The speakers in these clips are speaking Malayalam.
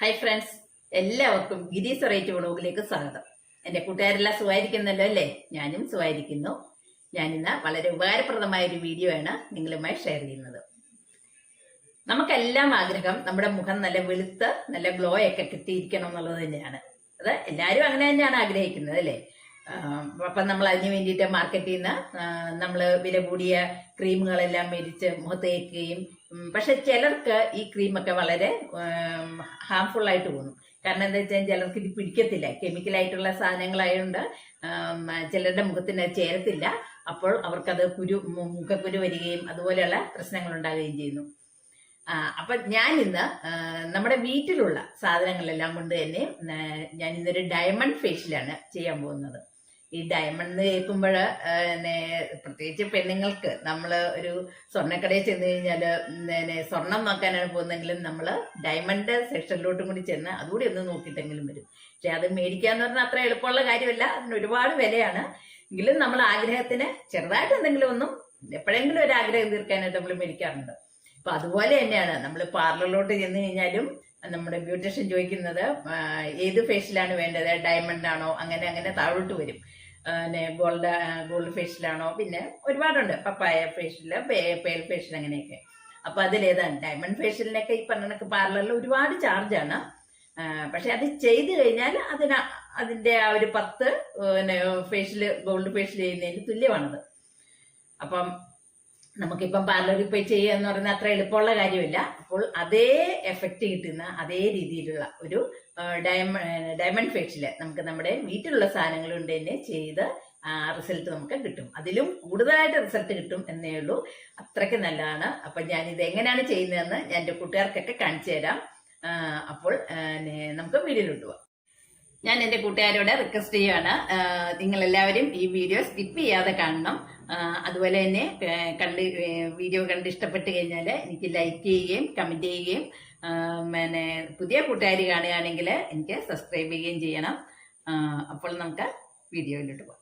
ഹായ് ഫ്രണ്ട്സ് എല്ലാവർക്കും ഗിരീസ് റേറ്റ് വ്ളോഗിലേക്ക് സ്വാഗതം. എന്റെ കൂട്ടുകാരെല്ലാം സുഖമായിരിക്കുന്നല്ലോ അല്ലേ? ഞാനും സുഖമായിരിക്കുന്നു. ഞാനിന്ന് വളരെ ഉപകാരപ്രദമായ ഒരു വീഡിയോ ആണ് നിങ്ങളുമായി ഷെയർ ചെയ്യുന്നത്. നമുക്കെല്ലാം ആഗ്രഹം നമ്മുടെ മുഖം നല്ല വെളുത്ത് നല്ല ഗ്ലോ ഒക്കെ കിട്ടിയിരിക്കണം എന്നുള്ളത് തന്നെയാണ്. അത് എല്ലാവരും അങ്ങനെ തന്നെയാണ് ആഗ്രഹിക്കുന്നത് അല്ലേ? അപ്പം നമ്മൾ അതിന് വേണ്ടിയിട്ട് മാർക്കറ്റിൽ നിന്ന് നമ്മൾ വില കൂടിയ ക്രീമുകളെല്ലാം മേടിച്ച് മുഖത്ത് തേക്കുകയും ഉം, പക്ഷെ ചിലർക്ക് ഈ ക്രീമൊക്കെ വളരെ ഹാംഫുൾ ആയിട്ട് തോന്നും. കാരണം എന്താ വെച്ചാൽ ചിലർക്ക് ഇത് പിടിക്കത്തില്ല. കെമിക്കലായിട്ടുള്ള സാധനങ്ങളായതുകൊണ്ട് ചിലരുടെ മുഖത്തിന് ചേരത്തില്ല. അപ്പോൾ അവർക്കത് കുരു മുഖക്കുരു വരികയും അതുപോലെയുള്ള പ്രശ്നങ്ങൾ ഉണ്ടാകുകയും ചെയ്യുന്നു. അപ്പൊ ഞാൻ ഇന്ന് നമ്മുടെ വീട്ടിലുള്ള സാധനങ്ങളെല്ലാം കൊണ്ട് തന്നെ ഞാൻ ഇന്നൊരു ഡയമണ്ട് ഫേഷ്യലാണ് ചെയ്യാൻ പോകുന്നത്. ഈ ഡയമണ്ട് കേൾക്കുമ്പോൾ പ്രത്യേകിച്ച് പെണ്ണുങ്ങൾക്ക് നമ്മൾ ഒരു സ്വർണക്കടയിൽ ചെന്ന് കഴിഞ്ഞാൽ സ്വർണം നോക്കാനാണ് പോകുന്നതെങ്കിലും നമ്മൾ ഡയമണ്ട് സെക്ഷനിലോട്ടും കൂടി ചെന്ന് അതുകൂടി ഒന്ന് നോക്കിയിട്ടെങ്കിലും വരും. പക്ഷെ അത് മേടിക്കാന്ന് പറഞ്ഞാൽ അത്ര എളുപ്പമുള്ള കാര്യമല്ല. അതിന് ഒരുപാട് വിലയാണ്. എങ്കിലും നമ്മൾ ആഗ്രഹത്തിന് ചെറുതായിട്ട് എന്തെങ്കിലും ഒന്നും എപ്പോഴെങ്കിലും ഒരു ആഗ്രഹം തീർക്കാനായിട്ട് നമ്മൾ മേടിക്കാറുണ്ട്. അപ്പൊ അതുപോലെ തന്നെയാണ് നമ്മൾ പാർലറിലോട്ട് ചെന്ന് കഴിഞ്ഞാലും നമ്മുടെ ബ്യൂട്ടീഷ്യൻ ചോദിക്കുന്നത് ഏത് ഫേഷ്യലാണ് വേണ്ടത്? ഡയമണ്ട് ആണോ? അങ്ങനെ അങ്ങനെ താഴോട്ട് വരും. പിന്നെ ഗോൾഡ് ഗോൾഡ് ഫേഷ്യലാണോ? പിന്നെ ഒരുപാടുണ്ട്. പപ്പായ ഫേഷ്യൽ പേൽ ഫേഷ്യൽ അങ്ങനെയൊക്കെ. അപ്പൊ അതിലേതാണ്. ഡയമണ്ട് ഫേഷ്യലിനൊക്കെ ഈ പറഞ്ഞ കണക്ക് പാർലറിൽ ഒരുപാട് ചാർജാണ്. പക്ഷെ അത് ചെയ്തു കഴിഞ്ഞാൽ അതിന് അതിന്റെ ആ ഒരു പത്ത് പിന്നെ ഗോൾഡ് ഫേഷ്യൽ ചെയ്യുന്നതിന് തുല്യമാണത്. അപ്പം നമുക്കിപ്പം പാർലറിൽ പോയി ചെയ്യുക എന്ന് പറയുന്നത് അത്ര എളുപ്പമുള്ള കാര്യമില്ല. അപ്പോൾ അതേ എഫക്റ്റ് കിട്ടുന്ന അതേ രീതിയിലുള്ള ഒരു ഡയമണ്ട് ഡയമണ്ട് ഫേഷ്യൽ നമുക്ക് നമ്മുടെ വീട്ടിലുള്ള സാധനങ്ങൾ കൊണ്ട് തന്നെ ചെയ്ത് റിസൾട്ട് നമുക്ക് കിട്ടും. അതിലും കൂടുതലായിട്ട് റിസൾട്ട് കിട്ടും എന്നേ ഉള്ളൂ. അത്രയ്ക്ക് നല്ലതാണ്. അപ്പം ഞാൻ ഇത് എങ്ങനെയാണ് ചെയ്യുന്നതെന്ന് ഞാൻ എന്റെ കൂട്ടുകാർക്കൊക്കെ കാണിച്ചു തരാം. അപ്പോൾ നമുക്ക് വീഡിയോ പോവാം. ഞാൻ എന്റെ കൂട്ടുകാരോട് റിക്വസ്റ്റ് ചെയ്യുകയാണ് നിങ്ങൾ എല്ലാവരും ഈ വീഡിയോ സ്കിപ്പ് ചെയ്യാതെ കാണണം. അതുപോലെ തന്നെ കണ്ട് വീഡിയോ കണ്ട് ഇഷ്ടപ്പെട്ട് കഴിഞ്ഞാൽ എനിക്ക് ലൈക്ക് ചെയ്യുകയും കമന്റ് ചെയ്യുകയും പിന്നെ പുതിയ കൂട്ടുകാർ കാണുകയാണെങ്കിൽ എനിക്ക് സബ്സ്ക്രൈബ് ചെയ്യുകയും ചെയ്യണം. അപ്പോൾ നമുക്ക് വീഡിയോയിലോട്ട് പോകാം.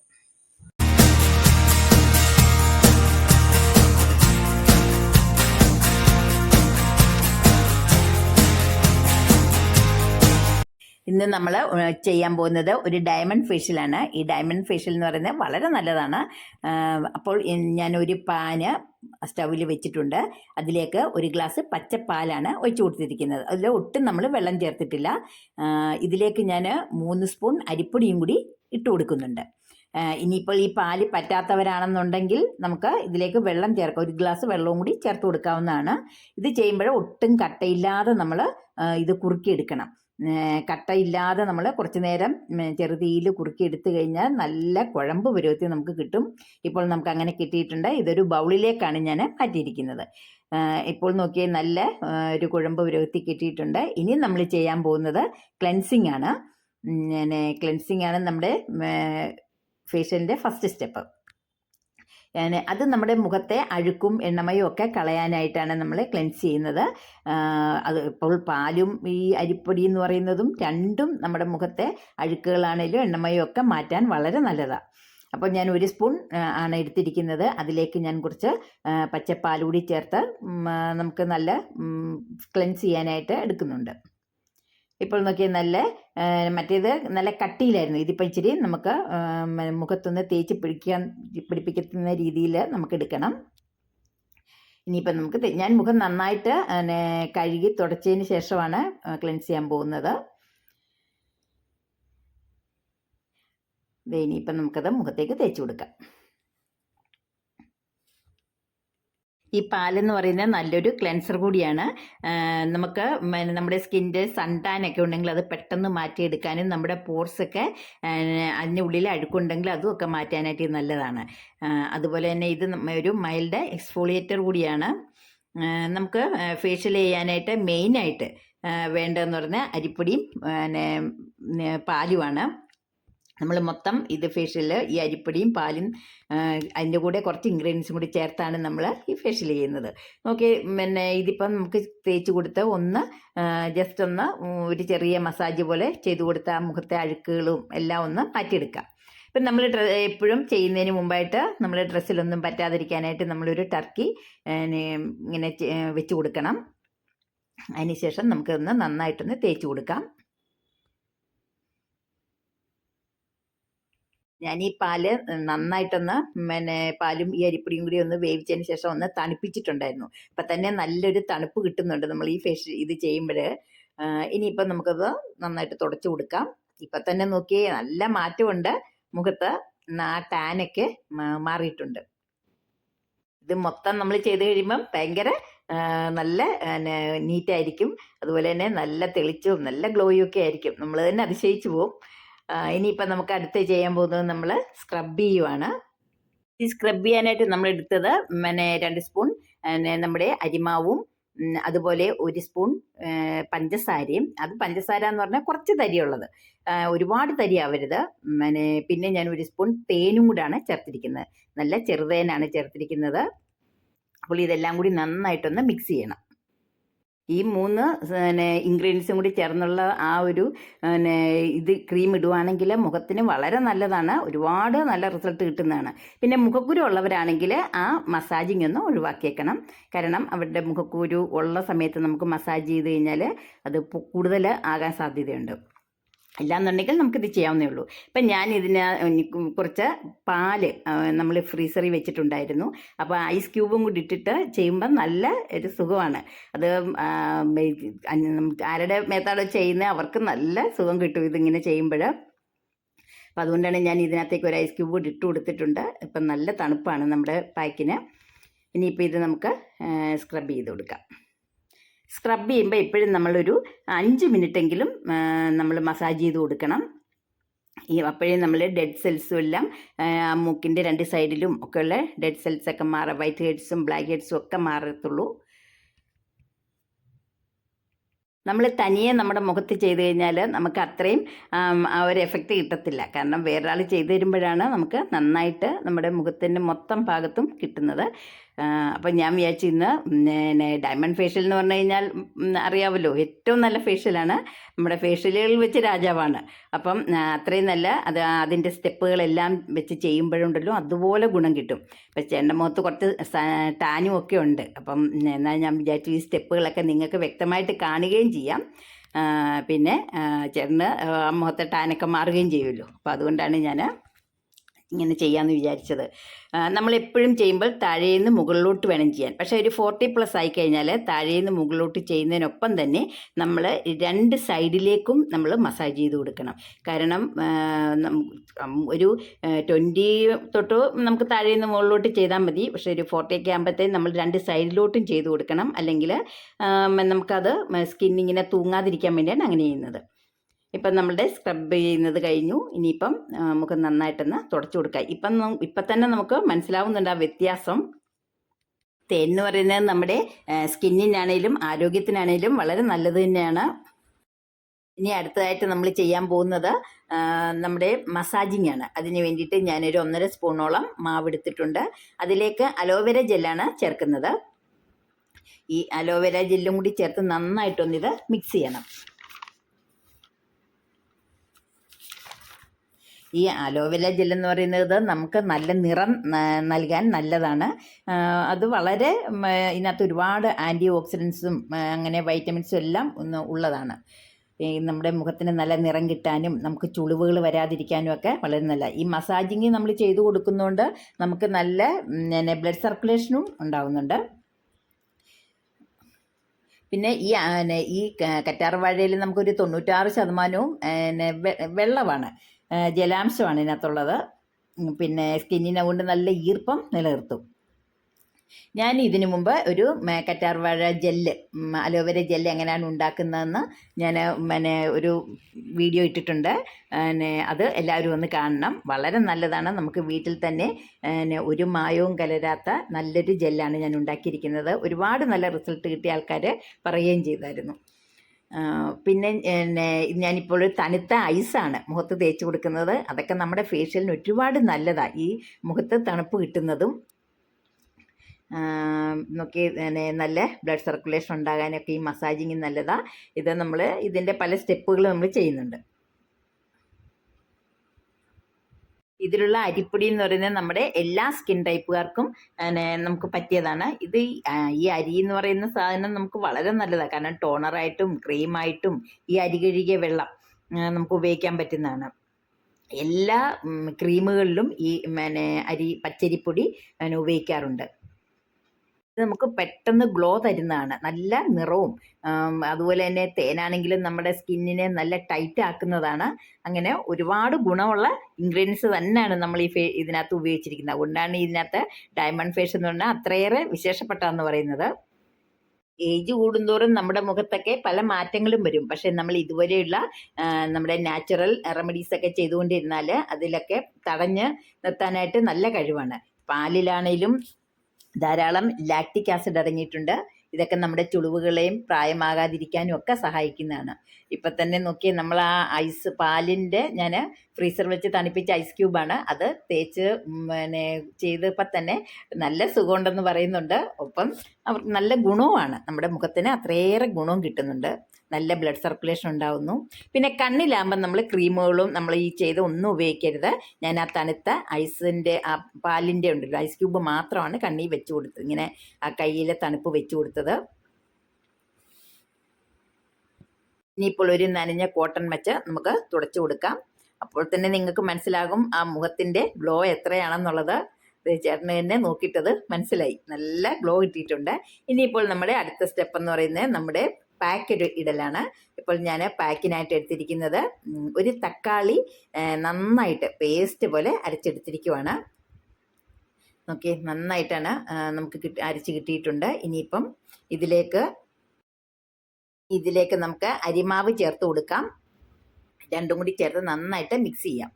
ഇന്ന് നമ്മൾ ചെയ്യാൻ പോകുന്നത് ഒരു ഡയമണ്ട് ഫേഷ്യലാണ് ഈ ഡയമണ്ട് ഫേഷ്യൽ എന്ന് പറയുന്നത് വളരെ നല്ലതാണ്. അപ്പോൾ ഞാനൊരു പാന് സ്റ്റൗവിൽ വെച്ചിട്ടുണ്ട്. അതിലേക്ക് ഒരു ഗ്ലാസ് പച്ചപ്പാലാണ് ഒഴിച്ചു കൊടുത്തിരിക്കുന്നത്. അതിൽ ഒട്ടും നമ്മൾ വെള്ളം ചേർത്തിട്ടില്ല. ഇതിലേക്ക് ഞാൻ മൂന്ന് സ്പൂൺ അരിപ്പൊടിയും കൂടി ഇട്ട് കൊടുക്കുന്നുണ്ട്. ഇനിയിപ്പോൾ ഈ പാൽ പറ്റാത്തവരാണെന്നുണ്ടെങ്കിൽ നമുക്ക് ഇതിലേക്ക് വെള്ളം ചേർക്കാം. ഒരു ഗ്ലാസ് വെള്ളവും കൂടി ചേർത്ത് കൊടുക്കാവുന്നതാണ്. ഇത് ചെയ്യുമ്പോൾ ഒട്ടും കട്ടയില്ലാതെ നമ്മൾ ഇത് കുറുക്കിയെടുക്കണം. കട്ടയില്ലാതെ നമ്മൾ കുറച്ച് നേരം ചെറുതീയിൽ കുറുക്കി എടുത്തു കഴിഞ്ഞാൽ നല്ല കുഴമ്പ് പരുവത്തിൽ നമുക്ക് കിട്ടും. ഇപ്പോൾ നമുക്ക് അങ്ങനെ കിട്ടിയിട്ടുണ്ട്. ഇതൊരു ബൗളിലേക്കാണ് ഞാൻ മാറ്റിയിരിക്കുന്നത്. ഇപ്പോൾ നോക്കിയാൽ നല്ല ഒരു കുഴമ്പ് പരുവത്തിൽ കിട്ടിയിട്ടുണ്ട്. ഇനി നമ്മൾ ചെയ്യാൻ പോകുന്നത് ക്ലെൻസിങ് ആണ് ക്ലെൻസിങ് ആണ് നമ്മുടെ ഫേഷ്യലിന്റെ ഫസ്റ്റ് സ്റ്റെപ്പ്. അത് നമ്മുടെ മുഖത്തെ അഴുക്കും എണ്ണമയും ഒക്കെ കളയാനായിട്ടാണ് നമ്മൾ ക്ലെൻസ് ചെയ്യുന്നത്. അത് ഇപ്പോൾ പാലും ഈ അരിപ്പൊടി എന്ന് പറയുന്നതും രണ്ടും നമ്മുടെ മുഖത്തെ അഴുക്കുകളാണേലും എണ്ണമയും ഒക്കെ മാറ്റാൻ വളരെ നല്ലതാണ് അപ്പോൾ ഞാൻ ഒരു സ്പൂൺ ആണ് എടുത്തിരിക്കുന്നത്. അതിലേക്ക് ഞാൻ കുറച്ച് പച്ചപ്പാൽ കൂടി ചേർത്ത് നമുക്ക് നല്ല ക്ലെൻസ് ചെയ്യാനായിട്ട് എടുക്കുന്നുണ്ട്. ഇപ്പോൾ നോക്കിയാൽ നല്ല മറ്റേത് നല്ല കട്ടിയിലായിരുന്നു. ഇതിപ്പോൾ ഇച്ചിരി നമുക്ക് മുഖത്തുനിന്ന് തേച്ച് പിടിക്കാൻ പിടിപ്പിക്കുന്ന രീതിയിൽ നമുക്ക് എടുക്കണം. ഇനിയിപ്പം നമുക്ക് ഞാൻ മുഖം നന്നായിട്ട് കഴുകി തുടച്ചതിന് ശേഷമാണ് ക്ലെൻസ് ചെയ്യാൻ പോകുന്നത്. ഇനിയിപ്പം നമുക്കത് മുഖത്തേക്ക് തേച്ച് കൊടുക്കാം. ഈ പാലെന്ന് പറയുന്നത് നല്ലൊരു ക്ലെൻസർ കൂടിയാണ്. നമുക്ക് നമ്മുടെ സ്കിന്റെ സൺടാനൊക്കെ ഉണ്ടെങ്കിൽ അത് പെട്ടെന്ന് മാറ്റിയെടുക്കാനും നമ്മുടെ പോർസ് ഒക്കെ ആ, അതിന്റെ ഉള്ളിൽ അഴുക്കുണ്ടെങ്കിൽ അതും ഒക്കെ മാറ്റാനായിട്ട് നല്ലതാണ്. അതുപോലെ തന്നെ ഇത് ഒരു മൈൽഡ് എക്സ്ഫോളിയേറ്റർ കൂടിയാണ്. നമുക്ക് ഫേഷ്യൽ ചെയ്യാനായിട്ട് മെയിനായിട്ട് വേണ്ടതെന്ന് പറഞ്ഞാൽ അരിപ്പൊടിയും പിന്നെ പാലുമാണ്. നമ്മൾ മൊത്തം ഇത് ഫേഷ്യൽ ഈ അരിപ്പൊടിയും പാലും അതിന്റെ കൂടെ കുറച്ച് ഇൻഗ്രീഡിയൻസും കൂടി ചേർത്താണ് നമ്മൾ ഈ ഫേഷ്യൽ ചെയ്യുന്നത്. ഓക്കെ പിന്നെ ഇതിപ്പം നമുക്ക് തേച്ച് കൊടുത്ത് ഒന്ന് ജസ്റ്റ് ഒന്ന് ഒരു ചെറിയ മസാജ് പോലെ ചെയ്ത് കൊടുത്ത ആ മുഖത്തെ അഴുക്കുകളും എല്ലാം ഒന്ന് മാറ്റിയെടുക്കാം. ഇപ്പം നമ്മൾ എപ്പോഴും ചെയ്യുന്നതിന് മുമ്പായിട്ട് നമ്മൾ ഡ്രസ്സിലൊന്നും പറ്റാതിരിക്കാനായിട്ട് നമ്മളൊരു ടർക്കി ഇങ്ങനെ വെച്ച് കൊടുക്കണം. അതിനുശേഷം നമുക്കൊന്ന് നന്നായിട്ടൊന്ന് തേച്ച് കൊടുക്കാം. ഞാൻ ഈ പാൽ നന്നായിട്ടൊന്ന് പിന്നെ പാലും ഈ അരിപ്പൊടിയും കൂടി ഒന്ന് വേവിച്ചതിന് ശേഷം ഒന്ന് തണുപ്പിച്ചിട്ടുണ്ടായിരുന്നു. അപ്പം തന്നെ നല്ലൊരു തണുപ്പ് കിട്ടുന്നുണ്ട് നമ്മൾ ഈ ഫേഷ്യൽ ഇത് ചെയ്യുമ്പോൾ ഇനിയിപ്പം നമുക്കത് നന്നായിട്ട് തുടച്ചു കൊടുക്കാം. ഇപ്പം തന്നെ നോക്കിയേ നല്ല മാറ്റമുണ്ട്. മുഖത്ത് ആ ടാനൊക്കെ മാറിയിട്ടുണ്ട്. ഇത് മൊത്തം നമ്മൾ ചെയ്ത് കഴിയുമ്പം ഭയങ്കര നല്ല നീറ്റായിരിക്കും. അതുപോലെ തന്നെ നല്ല തെളിച്ചവും നല്ല ഗ്ലോയും ഒക്കെ ആയിരിക്കും. നമ്മൾ തന്നെ അതിശയിച്ചു പോവും. ആ, ഇനിയിപ്പം നമുക്ക് അടുത്ത് ചെയ്യാൻ പോകുന്നത് നമ്മൾ സ്ക്രബ് ചെയ്യുവാണ്. ഈ സ്ക്രബ് ചെയ്യാനായിട്ട് നമ്മൾ എടുത്തത് പിന്നെ രണ്ട് സ്പൂൺ പിന്നെ നമ്മുടെ അരിമാവും അതുപോലെ ഒരു സ്പൂൺ പഞ്ചസാരയും. അത് പഞ്ചസാര എന്ന് പറഞ്ഞാൽ കുറച്ച് തരിയുള്ളത്. ഒരുപാട് തരി ആവരുത്. പിന്നെ പിന്നെ ഞാൻ ഒരു സ്പൂൺ തേനും കൂടാണ് ചേർത്തിരിക്കുന്നത്. നല്ല ചെറുതേനാണ് ചേർത്തിരിക്കുന്നത്. അപ്പോൾ ഇതെല്ലാം കൂടി നന്നായിട്ടൊന്ന് മിക്സ് ചെയ്യണം. ഈ മൂന്ന് പിന്നെ ഇൻഗ്രീഡിയൻസും കൂടി ചേർന്നുള്ള ആ ഒരു പിന്നെ ഇത് ക്രീം ഇടുവാണെങ്കിൽ മുഖത്തിന് വളരെ നല്ലതാണ്. ഒരുപാട് നല്ല റിസൾട്ട് കിട്ടുന്നതാണ്. പിന്നെ മുഖക്കുരു ഉള്ളവരാണെങ്കിൽ ആ മസാജിങ് ഒന്ന് ഒഴിവാക്കിയേക്കണം. കാരണം അവരുടെ മുഖക്കുരു ഉള്ള സമയത്ത് നമുക്ക് മസാജ് ചെയ്ത് കഴിഞ്ഞാൽ അത് കൂടുതൽ ആകാൻ സാധ്യതയുണ്ട്. അല്ലാന്നുണ്ടെങ്കിൽ നമുക്കിത് ചെയ്യാവുന്നേ ഉള്ളൂ. ഇപ്പം ഞാൻ ഇതിന് കുറച്ച് പാൽ നമ്മൾ ഫ്രീസറിൽ വെച്ചിട്ടുണ്ടായിരുന്നു. അപ്പോൾ ഐസ് ക്യൂബും കൂടി ഇട്ടിട്ട് ചെയ്യുമ്പോൾ നല്ല ഒരു സുഖമാണ്. അത് ആരുടെ മേത്താടോ ചെയ്യുന്നത് അവർക്ക് നല്ല സുഖം കിട്ടും ഇതിങ്ങനെ ചെയ്യുമ്പോൾ അപ്പോൾ അതുകൊണ്ടാണ് ഞാൻ ഇതിനകത്തേക്ക് ഒരു ഐസ് ക്യൂബ് കൂടി ഇട്ട് കൊടുത്തിട്ടുണ്ട്. ഇപ്പം നല്ല തണുപ്പാണ് നമ്മുടെ പാക്കിന്. ഇനിയിപ്പോൾ ഇത് നമുക്ക് സ്ക്രബ് ചെയ്ത് കൊടുക്കാം. സ്ക്രബ് ചെയ്യുമ്പോൾ എപ്പോഴും നമ്മളൊരു അഞ്ച് മിനിറ്റെങ്കിലും നമ്മൾ മസാജ് ചെയ്ത് കൊടുക്കണം. ഈ അപ്പോഴേ നമ്മൾ ഡെഡ് സെൽസും എല്ലാം മൂക്കിന്റെ രണ്ട് സൈഡിലും ഒക്കെയുള്ള ഡെഡ് സെൽസൊക്കെ മാറുക മാറ വൈറ്റ് ഹെഡ്സും ബ്ലാക്ക് ഹെഡ്സും ഒക്കെ മാറത്തുള്ളൂ. നമ്മൾ തനിയെ നമ്മുടെ മുഖത്ത് ചെയ്ത് കഴിഞ്ഞാൽ നമുക്ക് അത്രയും ആ ഒരു എഫക്റ്റ് കിട്ടത്തില്ല. കാരണം വേറൊരാൾ ചെയ്തു തരുമ്പോഴാണ് നമുക്ക് നന്നായിട്ട് നമ്മുടെ മുഖത്തിന്റെ മൊത്തം ഭാഗത്തും കിട്ടുന്നത്. അപ്പം ഞാൻ വിചാരിച്ചു ഇന്ന് പിന്നെ ഡയമണ്ട് ഫേഷ്യൽ എന്ന് പറഞ്ഞു കഴിഞ്ഞാൽ അറിയാമല്ലോ ഏറ്റവും നല്ല ഫേഷ്യലാണ് നമ്മുടെ ഫേഷ്യലുകളിൽ വെച്ച് രാജാവാണ്. അപ്പം അത്രയും നല്ല അത് അതിന്റെ സ്റ്റെപ്പുകളെല്ലാം വെച്ച് ചെയ്യുമ്പോഴുണ്ടല്ലോ അതുപോലെ ഗുണം കിട്ടും. അപ്പം ചേട്ടന്റെ മുഖത്ത് കുറച്ച് ടാനും ഒക്കെ ഉണ്ട്. അപ്പം എന്നാൽ ഞാൻ വിചാരിച്ചു ഈ സ്റ്റെപ്പുകളൊക്കെ നിങ്ങൾക്ക് വ്യക്തമായിട്ട് കാണുകയും ചെയ്യാം. പിന്നെ ചേട്ടന് മുഖത്തെ ടാനൊക്കെ മാറുകയും ചെയ്യുമല്ലോ. അപ്പോൾ അതുകൊണ്ടാണ് ഞാൻ ഇങ്ങനെ ചെയ്യാമെന്ന് വിചാരിച്ചത്. നമ്മളെപ്പോഴും ചെയ്യുമ്പോൾ താഴേന്ന് മുകളിലോട്ട് വേണം ചെയ്യാൻ. പക്ഷേ ഒരു ഫോർട്ടി പ്ലസ് ആയി കഴിഞ്ഞാൽ താഴേന്ന് മുകളിലോട്ട് ചെയ്യുന്നതിനൊപ്പം തന്നെ നമ്മൾ രണ്ട് സൈഡിലേക്കും നമ്മൾ മസാജ് ചെയ്ത് കൊടുക്കണം. കാരണം ഒരു ട്വന്റി തൊട്ട് നമുക്ക് താഴേന്ന് മുകളിലോട്ട് ചെയ്താൽ മതി. പക്ഷേ ഒരു ഫോർട്ടി ഒക്കെ ആകുമ്പോഴത്തേക്കും നമ്മൾ രണ്ട് സൈഡിലോട്ടും ചെയ്ത് കൊടുക്കണം. അല്ലെങ്കിൽ നമുക്കത് സ്കിന്നിങ്ങനെ തൂങ്ങാതിരിക്കാൻ വേണ്ടിയാണ് അങ്ങനെ ചെയ്യുന്നത്. ഇപ്പം നമ്മളുടെ സ്ക്രബ് ചെയ്യുന്നത് കഴിഞ്ഞു. ഇനിയിപ്പം നമുക്ക് നന്നായിട്ടൊന്ന് തുടച്ചു കൊടുക്കാം. ഇപ്പം ഇപ്പം തന്നെ നമുക്ക് മനസ്സിലാവുന്നുണ്ട് ആ വ്യത്യാസം. തേൻ എന്ന് പറയുന്നത് നമ്മുടെ സ്കിന്നിനാണേലും ആരോഗ്യത്തിനാണേലും വളരെ നല്ലത് തന്നെയാണ്. ഇനി അടുത്തതായിട്ട് നമ്മൾ ചെയ്യാൻ പോകുന്നത് നമ്മുടെ മസാജിങ് ആണ്. അതിന് വേണ്ടിയിട്ട് ഞാനൊരു ഒന്നര സ്പൂണോളം മാവ് എടുത്തിട്ടുണ്ട്. അതിലേക്ക് അലോവേര ജെല്ലാണ് ചേർക്കുന്നത്. ഈ അലോവേര ജെല്ലും കൂടി ചേർത്ത് നന്നായിട്ടൊന്നിത് മിക്സ് ചെയ്യണം. ഈ അലോവേര ജെല്ലെന്ന് പറയുന്നത് നമുക്ക് നല്ല നിറം നൽകാൻ നല്ലതാണ്. അത് വളരെ ഇതിനകത്ത് ഒരുപാട് ആന്റി ഓക്സിഡൻസും അങ്ങനെ വൈറ്റമിൻസും എല്ലാം ഉള്ളതാണ്. ഈ നമ്മുടെ മുഖത്തിന് നല്ല നിറം കിട്ടാനും നമുക്ക് ചുളിവുകൾ വരാതിരിക്കാനും ഒക്കെ വളരെ നല്ല ഈ മസാജിങ് നമ്മൾ ചെയ്തു കൊടുക്കുന്നതുകൊണ്ട് നമുക്ക് നല്ല പിന്നെ ബ്ലഡ് സർക്കുലേഷനും ഉണ്ടാവുന്നുണ്ട്. പിന്നെ ഈ ഈ കറ്റാർവാഴയിൽ കറ്റാർ വാഴയിൽ നമുക്കൊരു തൊണ്ണൂറ്റാറ് ശതമാനവും വെള്ളമാണ്. ജലാംശമാണ് ഇതിനകത്തുള്ളത്. പിന്നെ സ്കിന്നിനെ കൊണ്ട് നല്ല ഈർപ്പം നിലനിർത്തും. ഞാൻ ഇതിനു മുമ്പ് ഒരു കറ്റാർ വാഴ ജെല്ല് അലോവേര ജെല്ല് എങ്ങനെയാണ് ഉണ്ടാക്കുന്നതെന്ന് ഞാൻ പിന്നെ ഒരു വീഡിയോ ഇട്ടിട്ടുണ്ട്. പിന്നെ അത് എല്ലാവരും ഒന്ന് കാണണം. വളരെ നല്ലതാണ്. നമുക്ക് വീട്ടിൽ തന്നെ ഒരു മായവും കലരാത്ത നല്ലൊരു ജെല്ലാണ് ഞാൻ ഉണ്ടാക്കിയിരിക്കുന്നത്. ഒരുപാട് നല്ല റിസൾട്ട് കിട്ടിയ ആൾക്കാർ പറയുകയും ചെയ്തായിരുന്നു. പിന്നെ പിന്നെ ഞാനിപ്പോൾ തണുത്ത ഐസാണ് മുഖത്ത് തേച്ച് കൊടുക്കുന്നത്. അതൊക്കെ നമ്മുടെ ഫേഷ്യലിന് ഒരുപാട് നല്ലതാണ് ഈ മുഖത്ത് തണുപ്പ് കിട്ടുന്നതും. നോക്കി നല്ല ബ്ലഡ് സർക്കുലേഷൻ ഉണ്ടാകാനൊക്കെ ഈ മസാജിങ് നല്ലതാണ് ഇത് നമ്മൾ ഇതിന്റെ പല സ്റ്റെപ്പുകൾ നമ്മൾ ചെയ്യുന്നുണ്ട്. ഇതിലുള്ള അരിപ്പൊടി എന്ന് പറയുന്നത് നമ്മുടെ എല്ലാ സ്കിൻ ടൈപ്പുകാർക്കും പിന്നെ നമുക്ക് പറ്റിയതാണ്. ഇത് ഈ, അരി എന്ന് പറയുന്ന സാധനം നമുക്ക് വളരെ നല്ലതാണ് കാരണം ടോണറായിട്ടും ക്രീമായിട്ടും ഈ അരി കഴുകിയ വെള്ളം നമുക്ക് ഉപയോഗിക്കാൻ പറ്റുന്നതാണ്. എല്ലാ ക്രീമുകളിലും ഈ പിന്നെ അരി പച്ചരിപ്പൊടി ഉപയോഗിക്കാറുണ്ട്. ഇത് നമുക്ക് പെട്ടെന്ന് ഗ്ലോ തരുന്നതാണ്. നല്ല നിറവും അതുപോലെ തന്നെ തേനാണെങ്കിലും നമ്മുടെ സ്കിന്നിനെ നല്ല ടൈറ്റ് ആക്കുന്നതാണ്. അങ്ങനെ ഒരുപാട് ഗുണമുള്ള ഇൻഗ്രീഡിയൻസ് തന്നെയാണ് നമ്മൾ ഈ ഫേ ഇതിനകത്ത് ഉപയോഗിച്ചിരിക്കുന്നത്. അതുകൊണ്ടാണ് ഇതിനകത്ത് ഡയമണ്ട് ഫേസ് എന്ന് പറഞ്ഞാൽ അത്രയേറെ വിശേഷപ്പെട്ടതെന്ന് പറയുന്നത്. ഏജ് കൂടുന്തോറും നമ്മുടെ മുഖത്തൊക്കെ പല മാറ്റങ്ങളും വരും. പക്ഷേ നമ്മൾ ഇതുവരെയുള്ള നമ്മുടെ നാച്ചുറൽ റെമഡീസ് ഒക്കെ ചെയ്തുകൊണ്ടിരുന്നാൽ അതിലൊക്കെ തടഞ്ഞ് നിർത്താനായിട്ട് നല്ല കഴിവാണ്. പാലിലാണേലും ധാരാളം ലാക്റ്റിക് ആസിഡ് അടങ്ങിയിട്ടുണ്ട്. ഇതൊക്കെ നമ്മുടെ ചുളിവുകളെയും പ്രായമാകാതിരിക്കാനും ഒക്കെ സഹായിക്കുന്നതാണ്. ഇപ്പം തന്നെ നോക്കിയേ നമ്മൾ ആ ഐസ് പാലിന്റെ ഞാൻ ഫ്രീസർ വെച്ച് തണുപ്പിച്ച ഐസ് ക്യൂബാണ് അത് തേച്ച് പിന്നെ ചെയ്തപ്പോൾ തന്നെ നല്ല സുഖമുണ്ടെന്ന് പറയുന്നുണ്ട്. ഒപ്പം അവർക്ക് നല്ല ഗുണവുമാണ്. നമ്മുടെ മുഖത്തിന് അത്രയേറെ ഗുണവും കിട്ടുന്നുണ്ട്. നല്ല ബ്ലഡ് സർക്കുലേഷൻ ഉണ്ടാവുന്നു. പിന്നെ കണ്ണിലാകുമ്പോൾ നമ്മൾ ക്രീമുകളും നമ്മൾ ഈ ചെയ്ത് ഒന്നും ഉപയോഗിക്കരുത്. ഞാൻ ആ തണുത്ത ഐസിന്റെ ആ പാലിന്റെ ഉണ്ടല്ലോ ഐസ് ക്യൂബ് മാത്രമാണ് കണ്ണിൽ വെച്ച് കൊടുത്തത്. ഇങ്ങനെ ആ കയ്യിലെ തണുപ്പ് വെച്ച് കൊടുത്തത്. ഇനിയിപ്പോൾ ഒരു നനഞ്ഞ കോട്ടൺ വെച്ച് നമുക്ക് തുടച്ചു കൊടുക്കാം. അപ്പോൾ തന്നെ നിങ്ങൾക്ക് മനസ്സിലാകും ആ മുഖത്തിന്റെ ഗ്ലോ എത്രയാണെന്നുള്ളത്. ചേട്ടന് തന്നെ നോക്കിയിട്ടത് മനസ്സിലായി. നല്ല ഗ്ലോ കിട്ടിയിട്ടുണ്ട്. ഇനിയിപ്പോൾ നമ്മുടെ അടുത്ത സ്റ്റെപ്പ് എന്ന് പറയുന്നത് നമ്മുടെ പാക്ക് ഇടലാണ്. ഇപ്പോൾ ഞാൻ പാക്കിനായിട്ട് എടുത്തിരിക്കുന്നത് ഒരു തക്കാളി നന്നായിട്ട് പേസ്റ്റ് പോലെ അരച്ചെടുത്തിരിക്കുവാണ്. നോക്കി നന്നായിട്ടാണ് നമുക്ക് കിട്ടി അരച്ച് കിട്ടിയിട്ടുണ്ട്. ഇനിയിപ്പം ഇതിലേക്ക് ഇതിലേക്ക് നമുക്ക് അരിമാവ് ചേർത്ത് കൊടുക്കാം. രണ്ടും കൂടി ചേർത്ത് നന്നായിട്ട് മിക്സ് ചെയ്യാം.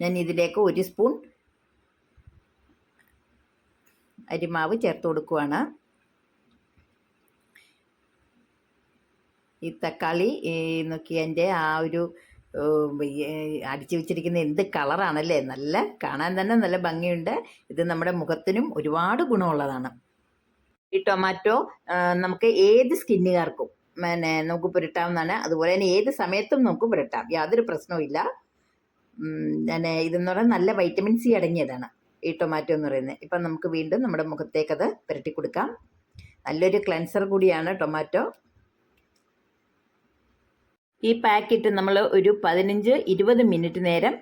ഞാൻ ഇതിലേക്ക് ഒരു സ്പൂൺ അരിമാവ് ചേർത്ത് കൊടുക്കുവാണ്. ഈ തക്കാളി നോക്കി എന്റെ ആ ഒരു അടിച്ചു വെച്ചിരിക്കുന്ന എന്ത് കളറാണല്ലേ? നല്ല കാണാൻ തന്നെ നല്ല ഭംഗിയുണ്ട്. ഇത് നമ്മുടെ മുഖത്തിനും ഒരുപാട് ഗുണമുള്ളതാണ്. ഈ ടൊമാറ്റോ നമുക്ക് ഏത് സ്കിന്നുകാർക്കും പിന്നെ നമുക്ക് പുരട്ടാവുന്നതാണ്. അതുപോലെ തന്നെ ഏത് സമയത്തും നമുക്ക് പുരട്ടാം. യാതൊരു പ്രശ്നവും ഇല്ല. ഞാൻ ഇതെന്ന് പറഞ്ഞാൽ നല്ല വൈറ്റമിൻ സി അടങ്ങിയതാണ് ഈ ടൊമാറ്റോ എന്ന് പറയുന്നത്. ഇപ്പം നമുക്ക് വീണ്ടും നമ്മുടെ മുഖത്തേക്കത് പുരട്ടി കൊടുക്കാം നല്ലൊരു ക്ലെൻസർ കൂടിയാണ് ടൊമാറ്റോ. ഈ പാക്കിട്ട് നമ്മൾ ഒരു പതിനഞ്ച് ഇരുപത് മിനിറ്റ് നേരം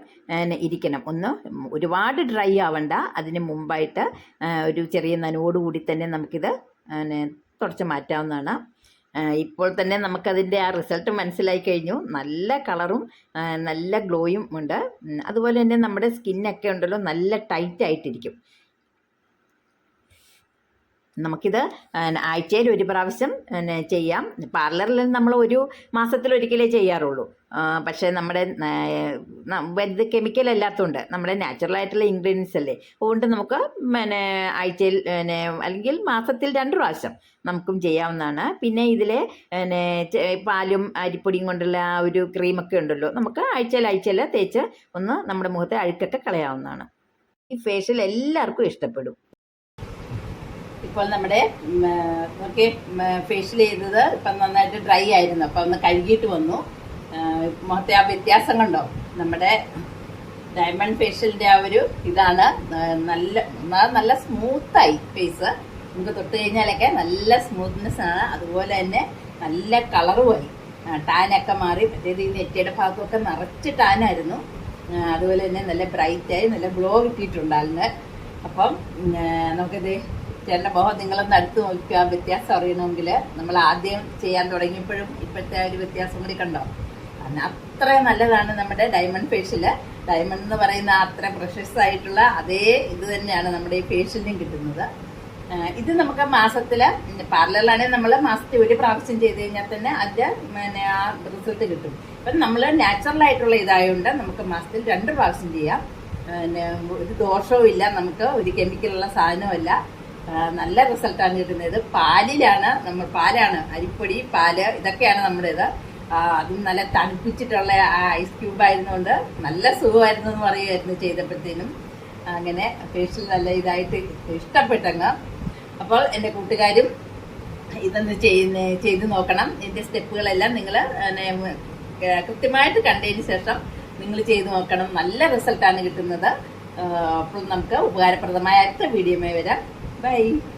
ഇരിക്കണം. ഒന്ന് ഒരുപാട് ഡ്രൈ ആവണ്ട. അതിന് മുമ്പായിട്ട് ഒരു ചെറിയ നനവോടുകൂടി തന്നെ നമുക്കിത് തുടച്ച് മാറ്റാവുന്നതാണ്. ഇപ്പോൾ തന്നെ നമുക്കതിന്റെ ആ റിസൾട്ട് മനസ്സിലായി കഴിഞ്ഞു. നല്ല കളറും നല്ല ഗ്ലോയും ഉണ്ട്. അതുപോലെ തന്നെ നമ്മുടെ സ്കിന്നൊക്കെ ഉണ്ടല്ലോ നല്ല ടൈറ്റ് ആയിട്ടിരിക്കും നമുക്കിത് ആഴ്ചയിൽ ഒരു പ്രാവശ്യം ചെയ്യാം. പാർലറിൽ നമ്മൾ ഒരു മാസത്തിലൊരിക്കലേ ചെയ്യാറുള്ളൂ. പക്ഷേ നമ്മുടെ വലുത് കെമിക്കൽ അല്ലാത്തതുകൊണ്ട് നമ്മുടെ നാച്ചുറൽ ആയിട്ടുള്ള ഇൻഗ്രീഡിയൻസ് അല്ലേ? അതുകൊണ്ട് നമുക്ക് പിന്നെ ആഴ്ചയിൽ പിന്നെ അല്ലെങ്കിൽ മാസത്തിൽ രണ്ട് പ്രാവശ്യം നമുക്കും ചെയ്യാവുന്നതാണ്. പിന്നെ ഇതിലെ പിന്നെ പാലും അരിപ്പൊടിയും കൊണ്ടുള്ള ആ ഒരു ക്രീമൊക്കെ ഉണ്ടല്ലോ. നമുക്ക് ആഴ്ചയിൽ ആഴ്ചയിൽ തേച്ച് ഒന്ന് നമ്മുടെ മുഖത്തെ അഴുക്കൊക്കെ കളയാവുന്നതാണ്. ഈ ഫേഷ്യൽ എല്ലാവർക്കും ഇഷ്ടപ്പെടും. ഇപ്പോൾ നമ്മുടെ നോക്കി ഫേഷ്യൽ ചെയ്തത് ഇപ്പം നന്നായിട്ട് ഡ്രൈ ആയിരുന്നു. അപ്പം ഒന്ന് കഴുകിയിട്ട് വന്നു. മുഖത്തെ ആ വ്യത്യാസം കണ്ടോ? നമ്മുടെ ഡയമണ്ട് ഫേഷ്യലിന്റെ ആ ഒരു ഇതാണ്. നല്ല നല്ല സ്മൂത്തായി ഫേസ് നമുക്ക് തൊട്ട് കഴിഞ്ഞാലൊക്കെ നല്ല സ്മൂത്ത്നെസ് ആണ്. അതുപോലെ തന്നെ നല്ല കളറുമായി ടാനൊക്കെ മാറി. മറ്റേത് ഈ നെറ്റിയുടെ ഭാഗത്തൊക്കെ നിറച്ച് ടാനായിരുന്നു അതുപോലെ തന്നെ നല്ല ബ്രൈറ്റായി നല്ല ഗ്ലോ കിട്ടിയിട്ടുണ്ടായിരുന്നു അപ്പം നമുക്കിത് ചേട്ടന്റെ മുഖം നിങ്ങളൊന്ന് അടുത്ത് നോക്കുക വ്യത്യാസം അറിയണമെങ്കിൽ നമ്മൾ ആദ്യം ചെയ്യാൻ തുടങ്ങിയപ്പോഴും ഇപ്പോഴത്തെ ഒരു വ്യത്യാസം കൂടി കണ്ടോ? അങ്ങനെ അത്ര നല്ലതാണ് നമ്മുടെ ഡയമണ്ട് ഫേഷ്യൽ ഡയമണ്ട് എന്ന് പറയുന്ന അത്ര പ്രശസ്ത ആയിട്ടുള്ള അതേ ഇത് തന്നെയാണ് നമ്മുടെ ഈ ഫേഷ്യലിനും കിട്ടുന്നത്. ഇത് നമുക്ക് മാസത്തിൽ പാർലറിലാണെങ്കിൽ നമ്മൾ മാസത്തിൽ ഒരു പ്രാവശ്യം ചെയ്ത് കഴിഞ്ഞാൽ തന്നെ അതിന്റെ പിന്നെ ആ റിസൾട്ട് കിട്ടും. അപ്പം നമ്മൾ നാച്ചുറൽ ആയിട്ടുള്ള ഇതായതുകൊണ്ട് നമുക്ക് മാസത്തിൽ രണ്ട് പ്രാവശ്യം ചെയ്യാം. പിന്നെ ഒരു ദോഷവും ഇല്ല നമുക്ക് ഒരു കെമിക്കലുള്ള സാധനവും നല്ല റിസൾട്ടാണ് കിട്ടുന്നത്. പാലിലാണ് നമ്മൾ പാലാണ് അരിപ്പൊടി പാൽ ഇതൊക്കെയാണ് നമ്മുടെ ഇത് ആ, അതും നല്ല തണുപ്പിച്ചിട്ടുള്ള ആ ഐസ് ക്യൂബ് ആയിരുന്നുകൊണ്ട് നല്ല സുഖമായിരുന്നു എന്ന് പറയുമായിരുന്നു ചെയ്തപ്പോഴത്തേനും. അങ്ങനെ ഫേഷ്യൽ നല്ല ഇതായിട്ട് ഇഷ്ടപ്പെട്ടങ്ങ്. അപ്പോൾ എന്റെ കൂട്ടുകാരും ഇതൊന്ന് ചെയ്യുന്ന ചെയ്ത് നോക്കണം. ഇതിന്റെ സ്റ്റെപ്പുകളെല്ലാം നിങ്ങൾ കൃത്യമായിട്ട് കണ്ടതിന് ശേഷം നിങ്ങൾ ചെയ്ത് നോക്കണം. നല്ല റിസൾട്ടാണ് കിട്ടുന്നത്. അപ്പോൾ നമുക്ക് ഉപകാരപ്രദമായ അടുത്ത വീഡിയോമേ വരാം. 拜